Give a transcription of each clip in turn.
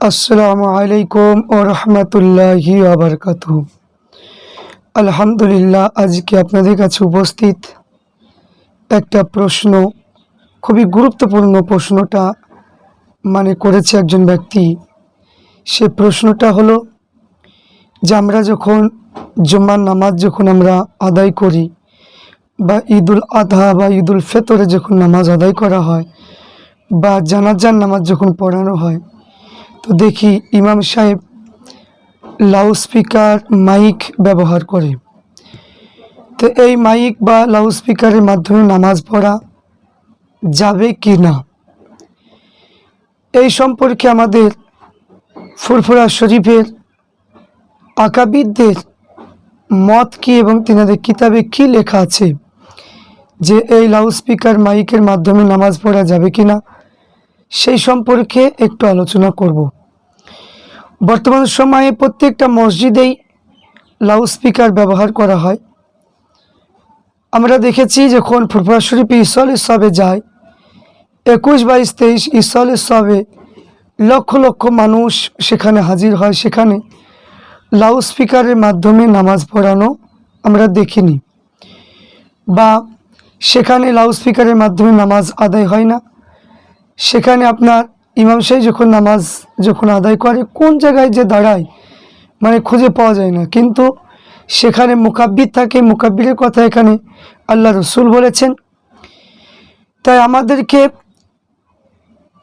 আসসালামু আলাইকুম ও রহমতুল্লাহি আবরকাত আলহামদুলিল্লাহ, আজকে আপনাদের কাছে উপস্থিত একটা প্রশ্ন, খুবই গুরুত্বপূর্ণ প্রশ্নটা মানে করেছে একজন ব্যক্তি। সে প্রশ্নটা হলো যে আমরা যখন জুম্মার নামাজ যখন আমরা আদায় করি বা ঈদুল আধা বা ঈদুল ফেতরে যখন নামাজ আদায় করা হয় বা জানাজার নামাজ যখন পড়ানো হয় তো দেখি ইমাম সাহেব লাউডস্পিকার মাইক ব্যবহার করে। তো এই মাইক বা লাউডস্পিকারের মাধ্যমে নামাজ পড়া যাবে কি না? এই সম্পর্কে আমাদের ফুরফুরা শরীফের আকাবিদদের মত কি এবং তিনাদের কিতাবে কি লেখা আছে যে এই লাউডস্পিকার মাইকের মাধ্যমে নামাজ পড়া যাবে কি না? সেই সম্পর্কে একটু আলোচনা করব। বর্তমান সময়ে প্রত্যেকটা মসজিদেই লাউডস্পিকার ব্যবহার করা হয়। আমরা দেখেছি যখন ফুরফুরা শরীফ ইসল সবে যায়, একুশ বাইশ তেইশ ইসল সবে লক্ষ লক্ষ মানুষ সেখানে হাজির হয়। সেখানে লাউডস্পিকারের মাধ্যমে নামাজ পড়ানো আমরা দেখিনি বা সেখানে লাউডস্পিকারের মাধ্যমে নামাজ আদায় হয় না। সেখানে আপনার ইমাম সাহেব যখন নামাজ যখন আদায় করে, কোন জায়গায় যে দাঁড়ায় মানে খুঁজে পাওয়া যায় না। কিন্তু সেখানে মোকাব্বির থাকে, মোকাব্বিরের কথা এখানে আল্লাহ রসুল বলেছেন। তাই আমাদেরকে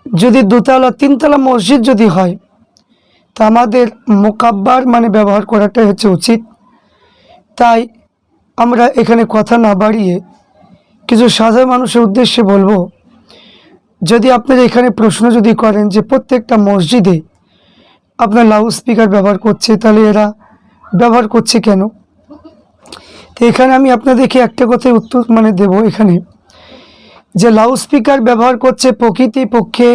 যদি দোতলা, তিনতলা মসজিদ যদি হয়, তা আমাদের মোকাব্বার মানে ব্যবহার করাটাই হচ্ছে উচিত। তাই আমরা এখানে কথা না বাড়িয়ে কিছু সাধারণ মানুষের উদ্দেশ্যে বলব যদি আপনারা এখানে প্রশ্ন যদি করেন যে প্রত্যেকটা মসজিদে আপনার লাউড স্পিকার ব্যবহার করছে, তাহলে এরা ব্যবহার করছে কেন? তো এখানে আমি আপনাদেরকে একটা কথাই উত্তর মানে দেব এখানে, যে লাউড স্পিকার ব্যবহার করছে প্রকৃতি পক্ষে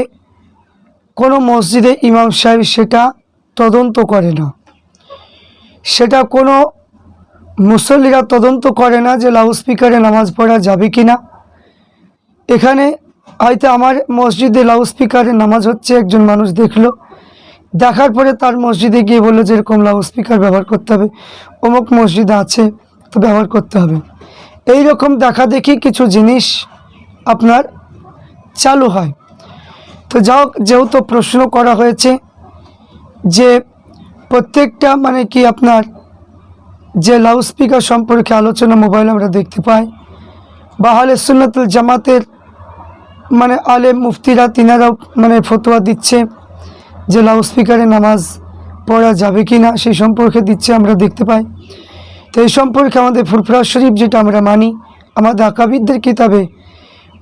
কোনো মসজিদে ইমাম সাহেব সেটা তদন্ত করে না। সেটা কোনো মুসল্লিরা তদন্ত করে না যে লাউড স্পিকারে নামাজ পড়া যাবে কি না এখানে হয়তো আমার মসজিদে লাউড স্পিকারে নামাজ হচ্ছে, একজন মানুষ দেখল। দেখার পরে তার মসজিদে গিয়ে বলল যে এরকম লাউড স্পিকার ব্যবহার করতে হবে। অমুক মসজিদে আছে, তো ব্যবহার করতে হবে। এই রকম দেখা দেখি কিছু জিনিস আপনার চালু হয়। তো যাও, যেহেতু প্রশ্ন করা হয়েছে যে প্রত্যেকটা মানে কি আপনার যে লাউড স্পিকার সম্পর্কে আলোচনা মোবাইল আমরা দেখতে পাই। বা হলে সুন্নতুল জামাতের মানে আলে মুফতিরা তিনারাও মানে ফতোয়া দিচ্ছে যে লাউড স্পিকারে নামাজ পড়া যাবে কি না সেই সম্পর্কে দিচ্ছে, আমরা দেখতে পাই। তো এই সম্পর্কে আমাদের ফুরফুরা শরীফ যেটা আমরা মানি, আমাদের আকাবিদদের কিতাবে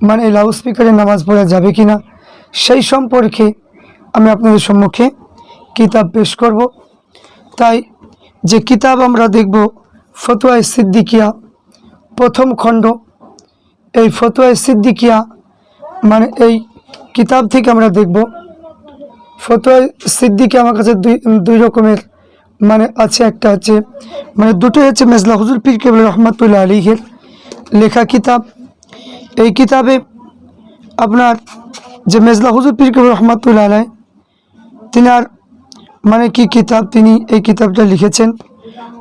মানে লাউড স্পিকারে নামাজ পড়া যাবে কি না সেই সম্পর্কে আমি আপনাদের সম্মুখে কিতাব পেশ করব। তাই যে কিতাব আমরা দেখব, ফতোয়ায় সিদ্দিকিয়া প্রথম খণ্ড, এই ফতোয়ায় সিদ্দিকিয়া মানে এই কিতাব থেকে আমরা দেখব। ফতোয়া সিদ্দিকি আমার কাছে দুই দুই রকমের মানে আছে, একটা হচ্ছে মানে দুটোই হচ্ছে মেজলা হুজুর পীর কেবল রহমতুল্লাহ আলীহের লেখা কিতাব। এই কিতাবে আপনার যে মেজলা হুজুর পীর কেবল রহমতুল্লাহ আলাই তিনার মানে কি কিতাব তিনি এই কিতাবটা লিখেছেন।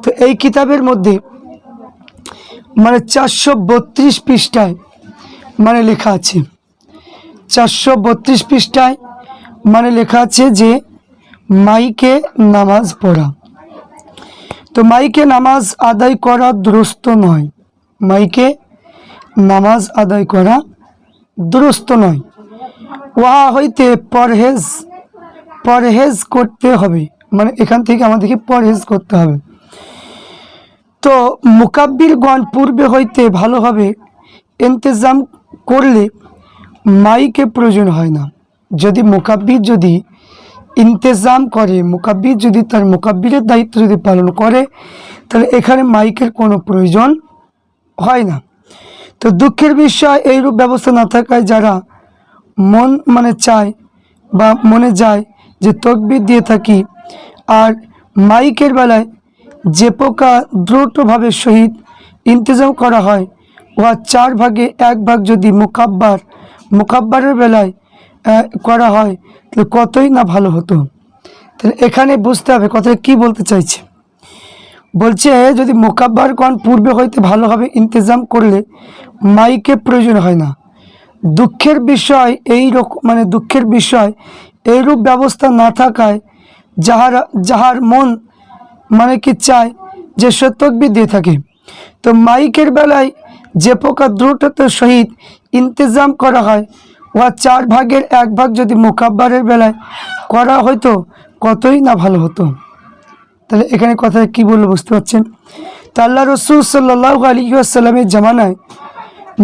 তো এই কিতাবের মধ্যে মানে চারশো বত্রিশ পৃষ্ঠায় মানে লেখা আছে। চারশো বত্রিশ পৃষ্ঠায় মানে লেখা আছে যে মাইকে নামাজ পড়া। তো মাইকে নামাজ আদায় করা দুরস্ত নয়। মাইকে নামাজ আদায় করা দুরস্ত নয়। ওয়া হইতে পরহেজ পরহেজ করতে হবে। মানে এখান থেকে আমাদেরকে পরহেজ করতে হবে। তো মুকাব্বিরগণ পূর্বে হইতে ভালোভাবে ইন্তজাম করলে মাইকে প্রয়োজন হয় না। যদি মোকাব্বির যদি ইন্তেজাম করে, মোকাব্বির যদি তার মোকাব্বিরের দায়িত্ব যদি পালন করে, তাহলে এখানে মাইকের কোনো প্রয়োজন হয় না। তো দুঃখের বিষয়, এইরূপ ব্যবস্থা না থাকায় যারা মন মানে চায় বা মনে যায় যে তকবির দিয়ে থাকি, আর মাইকের বেলায় যে পোকা দ্রুতভাবে সহিত ইন্তজাম করা হয়, উহা চার ভাগে এক ভাগ যদি মোকাব্বার মোকাব্বারের বেলায় করা হয় তাহলে কতই না ভালো হতো। তাহলে এখানে বুঝতে হবে কথাটা কি বলতে চাইছে। বলছে, যদি মোকাব্বার কন পূর্বে হইতে ভালোভাবে ইন্তজাম করলে মাইকে প্রয়োজন হয় না। দুঃখের বিষয় এই রকম মানে দুঃখের বিষয় এইরূপ ব্যবস্থা না থাকায় যাহার যাহার মন মানে কি চায় যে সত্যকবি দিয়ে থাকে। তো মাইকের বেলায় যে প্রকার দ্রুততার সহিত ইন্তজাম করা হয়, উহা চার ভাগের এক ভাগ যদি মোকাব্বারের বেলায় করা হতো কতই না ভালো হতো। তাহলে এখানে কথা কি বলল বুঝতে পারছেন? তা আল্লাহ রসুল সাল্লাহ আলী আসাল্লামের জামানায়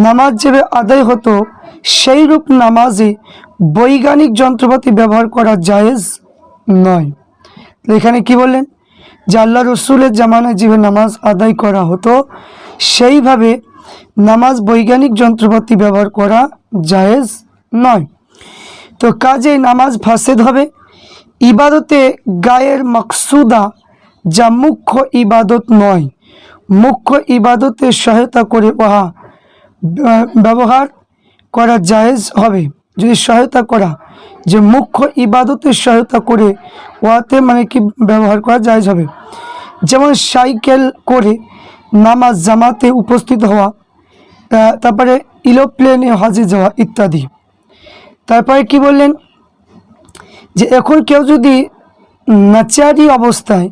নামাজ যেভাবে আদায় হতো, সেই রূপ নামাজে বৈজ্ঞানিক যন্ত্রপাতি ব্যবহার করা জায়েজ নয়। এখানে কি বললেন? যে আল্লাহ রসুলের জামানায় যেভাবে নামাজ আদায় করা হতো, সেইভাবে নামাজ বৈজ্ঞানিক যন্ত্রপাতি ব্যবহার করা জায়েজ নয়। তো কাজে নামাজ ফাসেদ হবে। ইবাদতে গায়ের মকসুদা যা মুখ্য ইবাদত নয়। মুখ্য ইবাদতে সহায়তা করে উহা ব্যবহার করা জায়েজ হবে। যদি সহায়তা করা, যে মুখ্য ইবাদতের সহায়তা করে উহাতে মানে কি ব্যবহার করা জায়েজ হবে। যেমন সাইকেল করে নামাজ, জামাতে উপস্থিত হওয়া তারপরে ইলোপ্লেনে হাজে যাওয়া ইত্যাদি। তারপরে কি বললেন? যে এখন কেউ যদি নাচারি অবস্থায়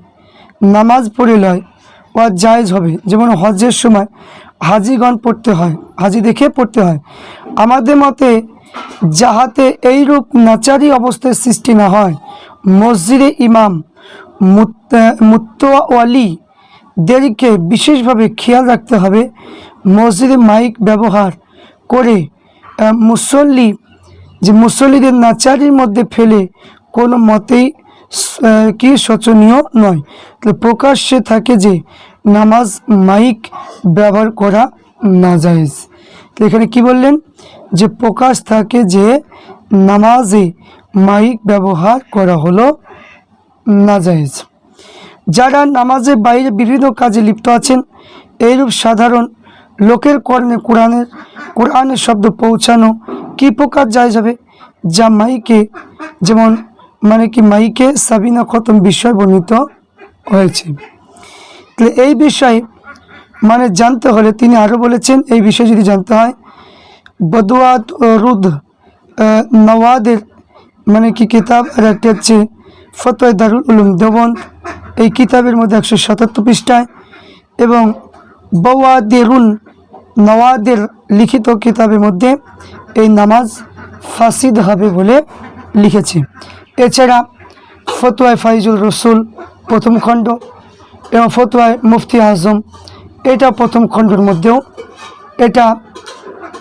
নামাজ পড়ে লয়, ও জায়েজ হবে। যেমন হজের সময় হাজিগণ পড়তে হয়, হাজি দেখে পড়তে হয়। আমাদের মতে যাহাতে এইরূপ নাচারি অবস্থার সৃষ্টি না হয়, মসজিদে ইমাম মুত্তওয়ালিদেরকে বিশেষভাবে খেয়াল রাখতে হবে। মসজিদে মাইক ব্যবহার করে মুসল্লি, যে মুসল্লিদের নাচারির মধ্যে ফেলে কোনো মতেই কি শোচনীয় নয়। তাহলে প্রকাশ্যে থাকে যে নামাজ মাইক ব্যবহার করা না জায়েজ তো এখানে কি বললেন? যে প্রকাশ থাকে যে নামাজে মাইক ব্যবহার করা হলো না জায়েজ যারা নামাজের বাইরে বিভিন্ন কাজে লিপ্ত আছেন, এইরূপ সাধারণ লোকের কর্ণে কোরআনের কোরআনের শব্দ পৌঁছানো কি প্রকার যায় যাবে? যা মাইকে, যেমন মানে কি মাইকে সাবিনা খতম বিষয় বর্ণিত হয়েছে। তাহলে এই বিষয়ে মানে জানতে হলে তিনি আরও বলেছেন, এই বিষয়ে যদি জানতে হয় বদুয়াত রুদ নওয়াদের মানে কি কিতাব হচ্ছে ফতোয় দারুল উলুম দেবন এই কিতাবের মধ্যে একশো সাতাত্তর পৃষ্ঠায় এবং বওয়াদেরুন নওয়াদের লিখিত কিতাবের মধ্যে এই নামাজ ফাসিদ হবে বলে লিখেছে। এছাড়া ফতোয়ায় ফাইজুল রসুল প্রথম খণ্ড এবং ফতোয়ায় মুফতি আজম এটা প্রথম খণ্ডের মধ্যেও এটা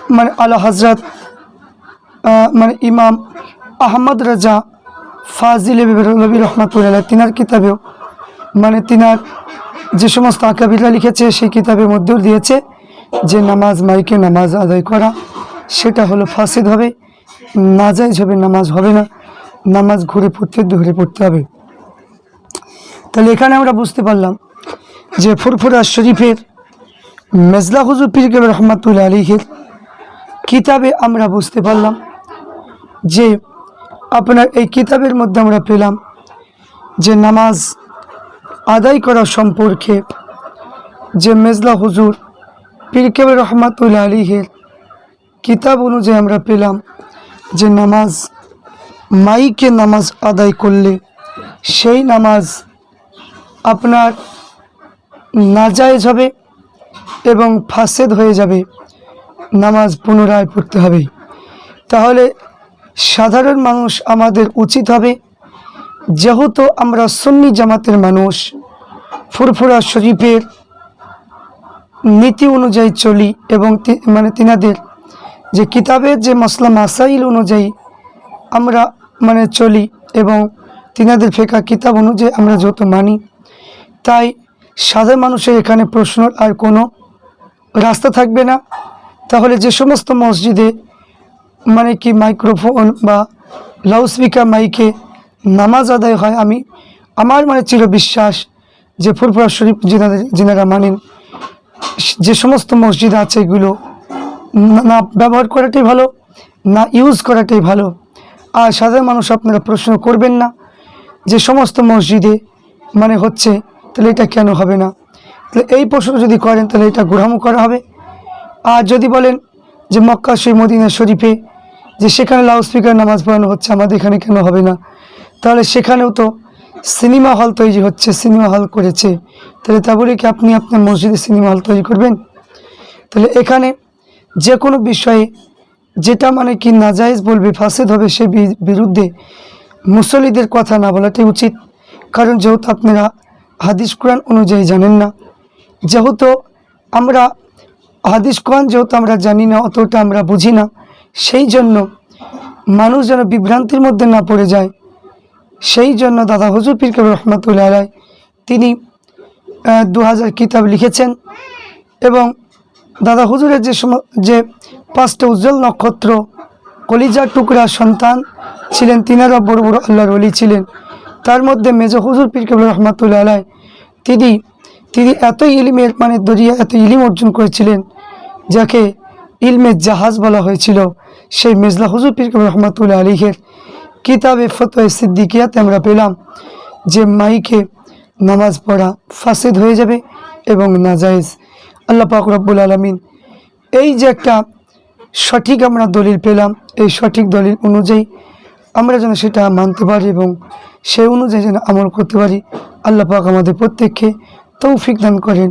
মানে আলা হজরত মানে ইমাম আহমদ রাজা ফাজিল রবি রহমতুল্লাহ তিনার কিতাবেও মানে তিনার যে সমস্ত আকাবিরা লিখেছে, সেই কিতাবের মধ্যেও দিয়েছে যে নামাজ মাইকে নামাজ আদায় করা, সেটা হলো ফাসিদ হবে। নাজাইজ হবে, নামাজ হবে না। নামাজ ঘুরে পড়তে ধরে পড়তে হবে। তাহলে এখানে আমরা বুঝতে পারলাম যে ফুরফুরা শরীফের মেজলা হুজুর পীর কেবল রহমাতুল্লাহ আলীহের কিতাবে আমরা বুঝতে পারলাম যে আপনার এই কিতাবের মধ্যে আমরা পেলাম যে নামাজ আদায় করা সম্পর্কে যে মেজলা হুজুর পীর কেবল রহমাতুল্লাহ আলীহের কিতাব অনুযায়ী আমরা পেলাম যে নামাজ, মাইকে নামাজ আদায় করলে সেই নামাজ আপনার নাজায়েজ হবে এবং ফাসেদ হয়ে যাবে, নামাজ পুনরায় পড়তে হবে। তাহলে সাধারণ মানুষ আমাদের উচিত হবে যেহেতু আমরা সুন্নি জামাতের মানুষ, ফুরফুরা শরীফের নীতি অনুযায়ী চলি এবং মানে তিনাদের যে কিতাবের যে মশলা মাসাইল অনুযায়ী আমরা মানে চলি এবং তিনাদের ফেকা কিতাব অনুযায়ী আমরা যত মানি, তাই সাধারণ মানুষের এখানে প্রশ্ন আর কোনো রাস্তা থাকবে না। তাহলে যে সমস্ত মসজিদে মানে কি মাইক্রোফোন বা লাউডস্পিকার, মাইকে নামাজ আদায় হয়, আমি আমার মানে চির বিশ্বাস যে ফুরফুরা শরীফ যিনাদের, যিনারা মানেন, যে সমস্ত মসজিদ আছে এগুলো না- ব্যবহার করাটাই ভালো, না ইউজ করাটাই ভালো। আর সাধারণ মানুষ আপনারা প্রশ্ন করবেন না যে সমস্ত মসজিদে মানে হচ্ছে, তাহলে এটা কেন হবে না? তাহলে এই প্রশ্ন যদি করেন, তাহলে এটা গ্রহণ করা হবে। আর যদি বলেন যে মক্কা সেই মদিনা শরীফে যে সেখানে লাউড স্পিকার নামাজ পড়ানো হচ্ছে, আমাদের এখানে কেন হবে না? তাহলে সেখানেও তো সিনেমা হল তৈরি হচ্ছে, সিনেমা হল করেছে। তাহলে তা বলে কি আপনি আপনার মসজিদে সিনেমা হল তৈরি করবেন? তাহলে এখানে যে কোনো বিষয়ে যেটা মানে কি নাজায়েজ বলবে, ফাসেদ হবে সে বিরুদ্ধে মুসল্লিদের কথা না বলাটাই উচিত। কারণ যেহেতু আপনারা হাদিস কোরআন অনুযায়ী জানেন না, যেহেতু আমরা হাদিস কোরআন যেহেতু আমরা জানি না, অতটা আমরা বুঝি না, সেই জন্য মানুষ যেন বিভ্রান্তির মধ্যে না পড়ে যায় সেই জন্য দাদা হুজুর পীর কবির রহমতুল্লাহ আলাই তিনি দু হাজার কিতাব লিখেছেন এবং দাদা হুজুরের যে সম, যে পাঁচটা উজ্জ্বল নক্ষত্র, কলিজার টুকরা সন্তান ছিলেন, তিনারা বড় বড় আল্লাহর অলি ছিলেন। তার মধ্যে মেজ হুজুর পীর কবির রহমতুল্লাহ আলাই তিনি তিনি এত ইলিমের মানে দরিয়া এত ইলিম অর্জন করেছিলেন যাকে ইলমের জাহাজ বলা হয়েছিল। সেই মেজলা হুজুর পীর কবির রহমতুল্লাহ আলীহের কিতাবে ফতোয় সিদ্দিকিয়াতে আমরা পেলাম যে মাইকে নামাজ পড়া ফাসেদ হয়ে যাবে এবং নাজায়েজ। আল্লাহ পাক রব্বুল আলমিন এই যে একটা সঠিক আমরা দলিল পেলাম, এই সঠিক দলিল অনুযায়ী আমরা যেন সেটা মানতে পারি এবং সেই অনুযায়ী যেন আমল করতে পারি, আল্লাহ পাক আমাদের প্রত্যেককে তৌফিক দান করেন।